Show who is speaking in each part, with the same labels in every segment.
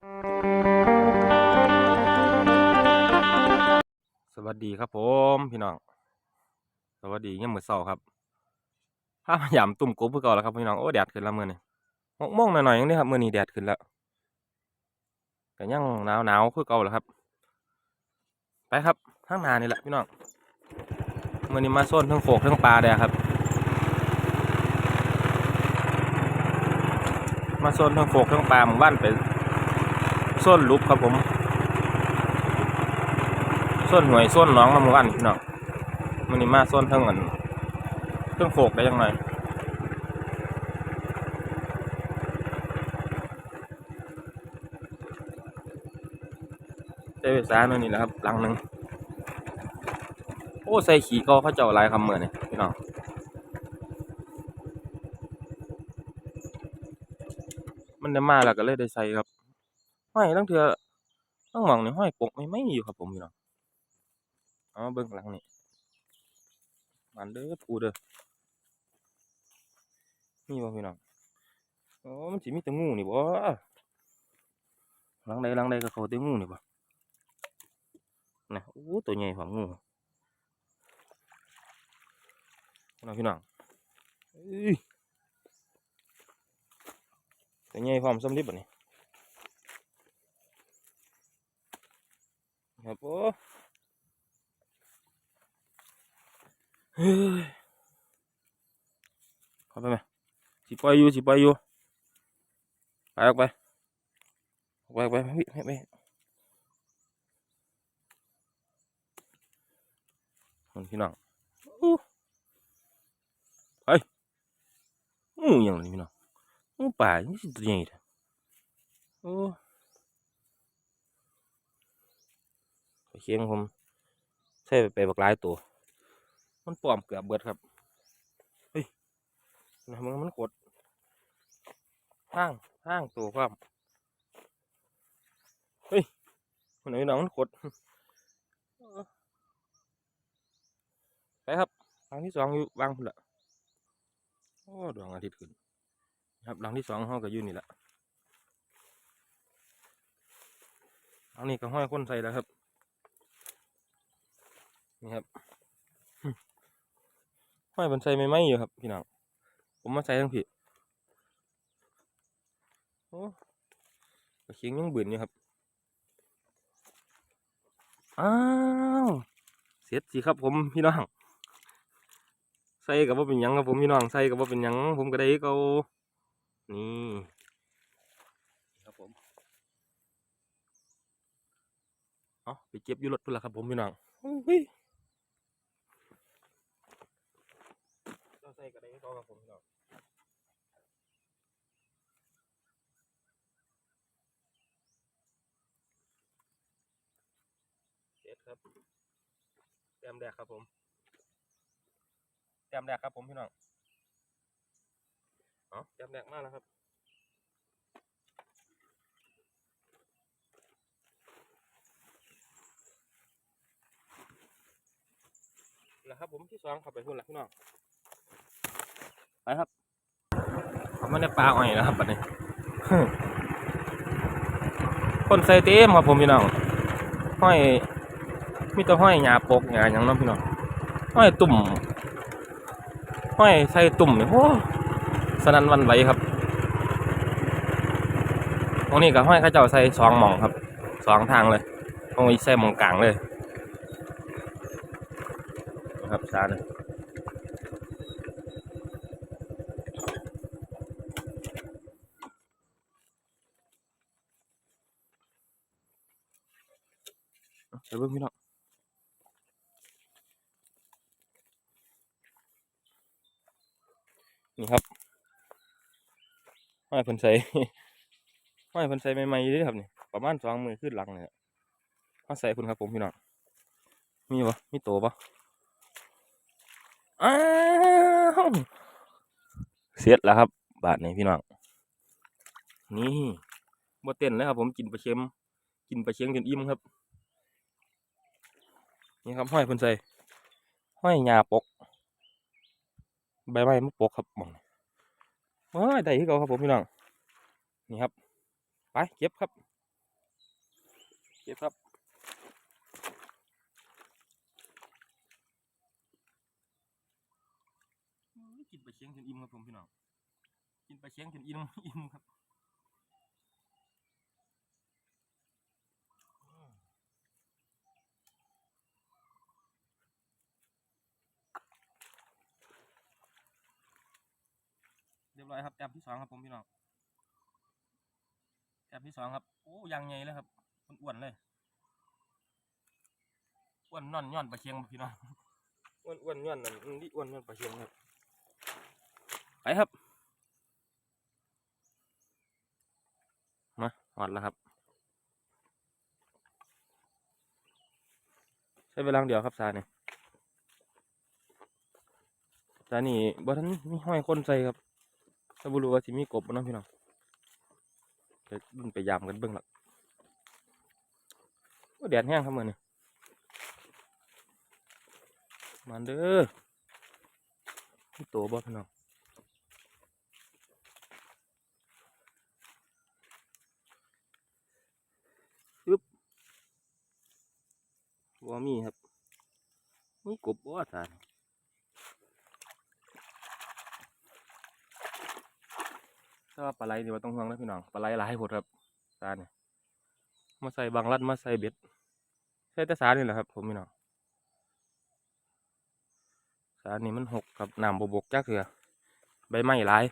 Speaker 1: สวัสดีครับผมพี่น้อง สวัสดียังมือเสาครับถ้ามายามตุ่มกบเพื่อเก่าแล้วครับพี่น้องโอ้แดดขึ้นแล้วมื่อนี้มองมองหน่อยๆอย่างนี้ครับมื่อนี้แดดขึ้นแล้วแต่ยังหนาวหนาวๆคือเก่าแล้วครับ ไปครับข้างหน้านี่แหละพี่น้องมื่อนี้มาโซนทั้งโขกทั้งปลาแดดครับมาโซนทั้งโขกทั้งปลาหมู่บ้านเป็น โซนลุบครับผมโซนหน่วยโซนน้องมาหมู่บ้านพี่น้องมันนี้มาโซนเทั้งเงินเครื่องโขกได้ยังไงเจ้าสารนั่นนี่แหละครับหลังหนึ่งโอ้ใส่ขี่ก็เขาเจ้าลายคำเหมือนนี่พี่น้องมันได้มาแล้วก็เลยได้ใส่ครับ ห้อยตั้งเถือต้องมองในห้อยปกไม่ไม่อยู่ครับผมพี่น้องเอาเบิ่งหลังนี่มันเด้อปูเด้อมีบ่พี่น้องโอ้มันสิมีแต่งูนี่บ่หลังใดหลังใดก็เขาแต่งูนี่บ่นะโอ้ตัวใหญ่ของงูพี่น้องพี่น้องเอ้ยแต่ใหญ่พร้อมสำลิบบ่นี่ ครับโอ้เฮ้ยเข้าไปไหมสิปล่อยอยู่สิปล่อยอยู่ไปออกไปออกไปออกไปไปไปไปคนพี่น้องไปอู้ยังนี้พี่น้องงูป่านี่สิตัวใหญ่เด้อโอ้ไป เคียงผมใช่ไปไปบักหลายตัว มันปลอมเกือบเบิดครับเฮ้ยนะมันมันกดห้างห้างตัวความเฮ้ยมันไหนน้องมันกดไปครับทางที่สองอยู่วางพุ่นละโอ้ดวงอาทิตย์ขึ้นครับหลังที่สองห้องก็อยู่นี่แหละหลังนี้ก็ห้อยคนใส่แล้วครับ นี่ครับห้อยบนใส่ไม่ไหมอยู่ครับพี่น้องผมมาใส่ทั้งผิดโอ้เคียงยังบืนอยู่ครับอ้าวเสร็จสิครับผมพี่น้องใส่กับว่าเป็นยังครับผมพี่น้องใส่กับว่าเป็นยังผมก็ได้เก็นี่ครับผมเอาไปเก็บอยู่รถพุ่นละครับผมพี่น้องอุ้ยเราใส่กระไดให้เขา ครับผมพี่น้องเจ็ดครับแต้มแดกครับผมแต้มแดกครับผมพี่น้องเอาแต้มแดกมากแล้วครับแล้วครับผมที่สองเข้าไปพุ่นละพี่น้อง ไปครับเขาไม่ได้ปลาอ่อยแล้วครับบัดนี้ คนใส่เต็มครับผมพี่น้องห้อยมีแต่ห้อยหยาปกหยาอย่างเน้องพี่น้องห้อยตุ่มห้อยใส่ตุ่มเนี่ยโอ้สนันวันไหวครับตรงนี้กับห้อยข้าเจ้าใส่สองหม่องครับสองทางเลยตรงนี้ใส่หม่องกลางเลยนะครับซาเนี่ย เบิ่งพี่น้องนี่ครับห้อยเพิ่นใส่ห้อยเพิ่นใส่ใหม่ๆเด้อครับนี่ประมาณสองมือขึ้นหลังเนี่ยห้อยใส่เพิ่นครับผมพี่น้องมีบ่มีโตบ่อ้าวเสร็จแล้วครับ บาทนี้พี่น้องนี่บ่เต้นแล้วครับผมกินปลาเค็มกินปลาเค็มจนอิ่มครับ นี่ครับห้อยเพิ่นใส่ห้อยหญ้าปก ใบไม้มันปกครับมองว้ายได้ที่เก่าครับผมพี่น้องนี่ครับไปเก็บครับเก็บครับกินไปเชียงจนอิ่มครับผมพี่น้องกินไปเชียงจนอิ่มอิ่มครับ บร้อยครับแต้มที่สองครับผมพี่น้องแต้มที่สองครับโอ้ยางใหญ่เลยครับอ้วนๆเลยอ้วนน่อนย่อนปลาเชียงพี่น้องอ้วนอ้วนย่อนนั่นนี่อ้วนย่อนปลาเชียงครับไปครับมาหอดแล้วครับใช้เวลาเดียวครับซาเนี่ยซานี่บ่ทันมีห้อยคนใส่ครับ ถ้าบุรู้ว่าสิมีกบนะพี่น้องไปเบิ่งไปยามกันเบิ่งหละโอ้แดดแห้งครับมือนี้มาเด้อมีโตบ่พี่น้องปึ๊บบ่มีครับมีกบบ่ซาน ถ้าว่าปลาไหลนี่ว่าต้องห่วงนะพี่น้องปลาไหลหลายโพดครับสาเนี่ยมาใส่บางรัดมาใส่เบ็ดใส่แต่สานี่แหละครับ ผมพี่น้องสานี่มันหกครับน้ำบบกจักเถื่อใบไม้หลาย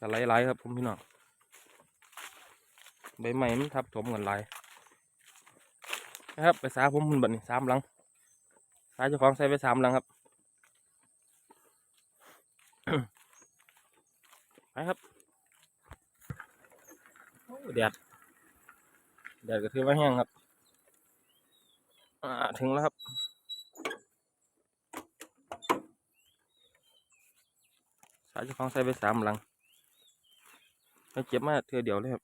Speaker 1: ปลาไหลหลายครับ ผมพี่น้องใบไม้มันทับถมกันหลายนะครับไปสาผมมันบัดนี้สามหลังสาเจ้าของใส่ไปสามหลังครับไปครับ แดดแดดก็ถือว่าแห้งครับ อ่าถึงแล้วครับสายเจ้าของใส่ไปสามหลังไปเก็บมาเทือเดียวเลยครับ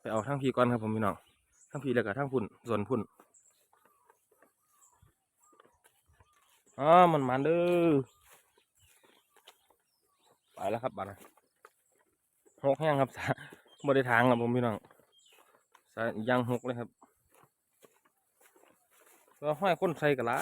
Speaker 1: ไปเอาทั้งพีก่อนครับผมพี่น้องทั้งพีแล้วก็ทั้งพุ่นส่วนพุ่นอ๋อมันมันเด้อไปแล้วครับบัดน หกแห้งครับสาบริทางครับผมพี่น้องสายยางหกเลยครับก็ห้อยคนใส่กระไร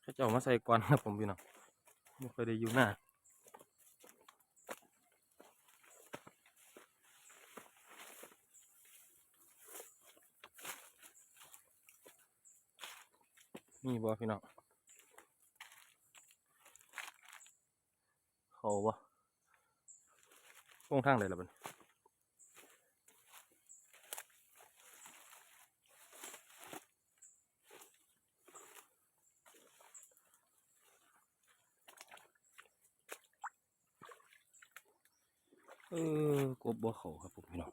Speaker 1: เขาเจ้ามาใส่ก่อนครับผมพี่น้องไม่เคยได้อยู่หน้านี่บ่พี่น้อง เขาบ่ตรงทางไหนล่ะบันเออกบบ่เขาครับผมพี่น้อง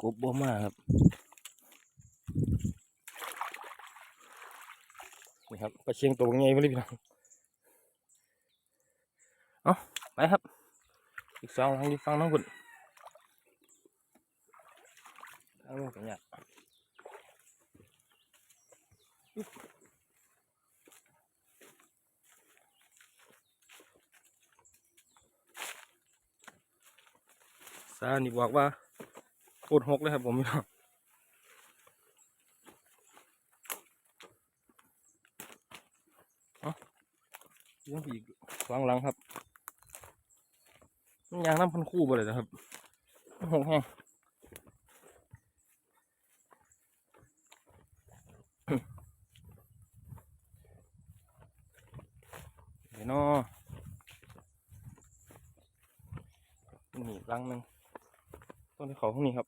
Speaker 1: กบบ่มาครับนี่ครับปลาเชียงตัวใหญ่มาเลยพี่น้อง ไปครับ อีกสองทางที่ฟังน้องคุณทางนู้นกันเนี่ยซานี่บอกว่าโคตรหกเลยครับผมพี่น้องเอ้าเรื่องอีกสองหลังครับ ยางน้ำพันคู่ไปเลยนะครับหกแห้งเดี๋ยวเนาะนี่รังหนึ่งต้นที่เขาข้างนี้ครับ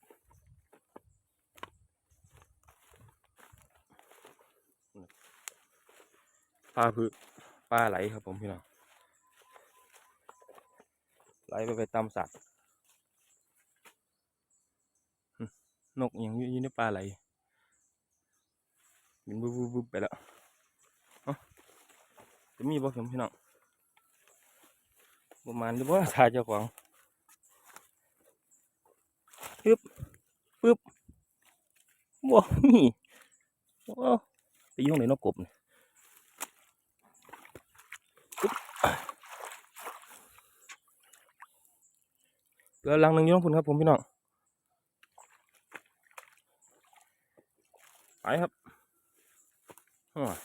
Speaker 1: ปลาพือปลาไหลครับผมพี่น้อง ไหลไปไปตามสัตว์นกอย่างอยู่ในป่าไหลบินบุบบุบไปแล้วจะมีบ่ผมพี่น้องประมาณจะบ่าทายเจ้าของปึ๊บปึ๊บบ่มีโอ้ไปยุ่งในนกกบนี่ปึ๊ เหลือลังหนึ่งอยู่ตรงพุ่นครับผมพี่น้องไปครับอ้ย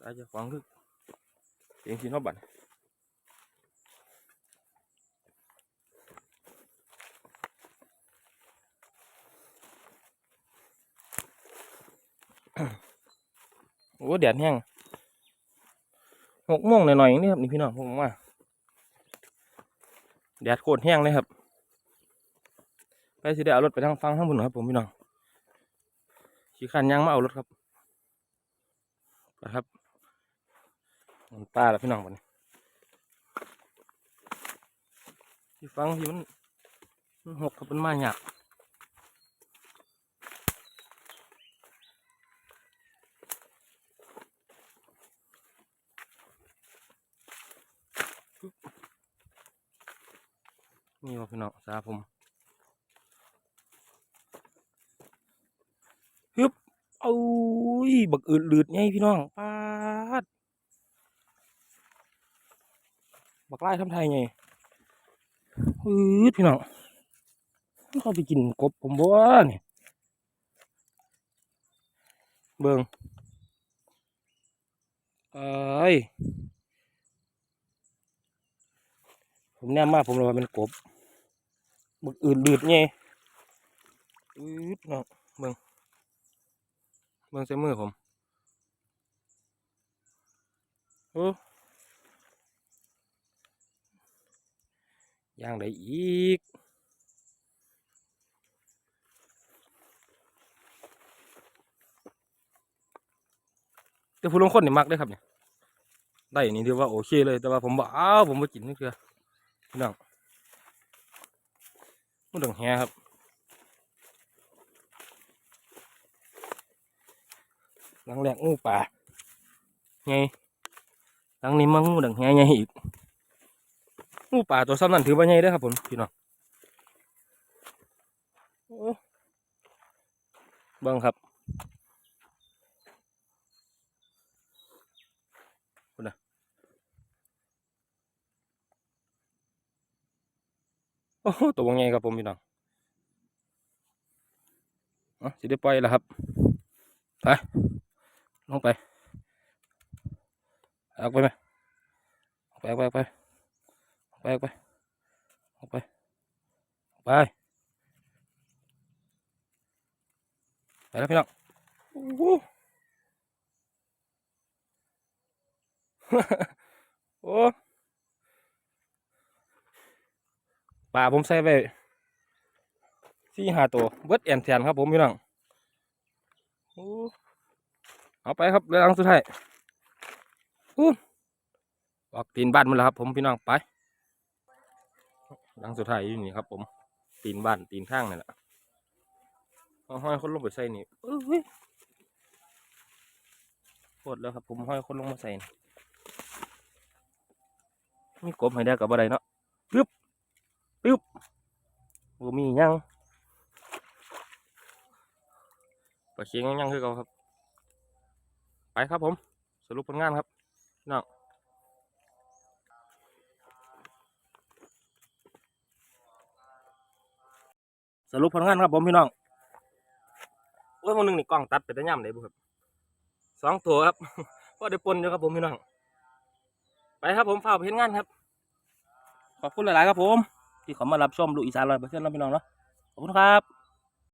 Speaker 1: ตาจะฟังคือเสียงสีนอบบัตโอ้แดดแห้งหกโมงหน่อยๆนี่ครับนี่พี่น้องผมว่า แดดโคตรแห้งเลยครับ ไปสิได้เอารถไปทางฟังข้างบนครับผมพี่น้องขี่ขันยางมาเอารถครับนะครับมันตาแล้วพี่น้องวันนี้ที่ฟังที่มันหกครับมันมาหยาบ นี่ว่าพี่น้องสาผมฮึบเอายบักอืดหลืดไงพี่น้องปาดบักไล่ทำไทยไงอืดพี่น้องเขาไปกินกบผมบ่วะเนี่ยเบิ่งเอ้ย ผมแนมมากผมเลยว่าเป็นกบบึกอื่นดืดไงอืดเนาะเบิ่งเบิ่งใส่มือผมโอ้ย่างได้อีกแต่ผู้ลงคนนี่มักได้ครับเนี่ยได้นี่ถือว่าโอเคเลยแต่ว่าผมบอกอ้าวผมมากินนี่คือ พี่น้องมันดังแฮครับหลังแรกงูป่าไงหลังนี้มางูดังแฮไงอีกงูป่าตัวซ้ำนั่นถือว่าไงเด้ครับผมพี่น้องเบิ่งครับคุณนะ โอ้ตัวว่าไงครับผมพี่น้องอะสิได้ปล่อยแล้วครับไปลงไปออกไปไหมไปออกไปออกไปออกไปออกไปออกไปออกไปไปแล้วพี่น้องโอ้โห โอ้ ปลาผมใส่ไปสี่ห้าตัวเบิดแอนแทนครับผมพี่น้องเอาไปครับเรือลังสุดท้ายอู้ออกตีนบ้านมันแล้วครับ ผมพี่น้องไปลังสุดท้ายอยู่นี่ครับ ผมตีนบ้านตีนข้างนี่แหละเอาห้อยคนลงไปใส่นี่โคตรแล้วครับ ผมห้อยคนลงมาใส่นี่มีกบให้ได้กับอะไรเนาะ ปึ๊บโอ้มียังปลาเคียงยังคือเก่าครับ ไปครับผม สรุปผลงานครับพี่น้องสรุปผลงานครับผมพี่น้องโอ้ยคนหนึ่งนี่กล้องตัดไปได้ย่ำเลยบุครับสองตัวครับก็ได้ปนอยู่ครับผมพี่น้อง ไปครับผมฝ้าไปเห็นงานครับ ขอบคุณหลาย ๆ ครับผม ที่เขามารับชมลูกอีสานร้อยเปอร์เซ็นต์แล้วพี่น้องเนาะขอบคุณครับ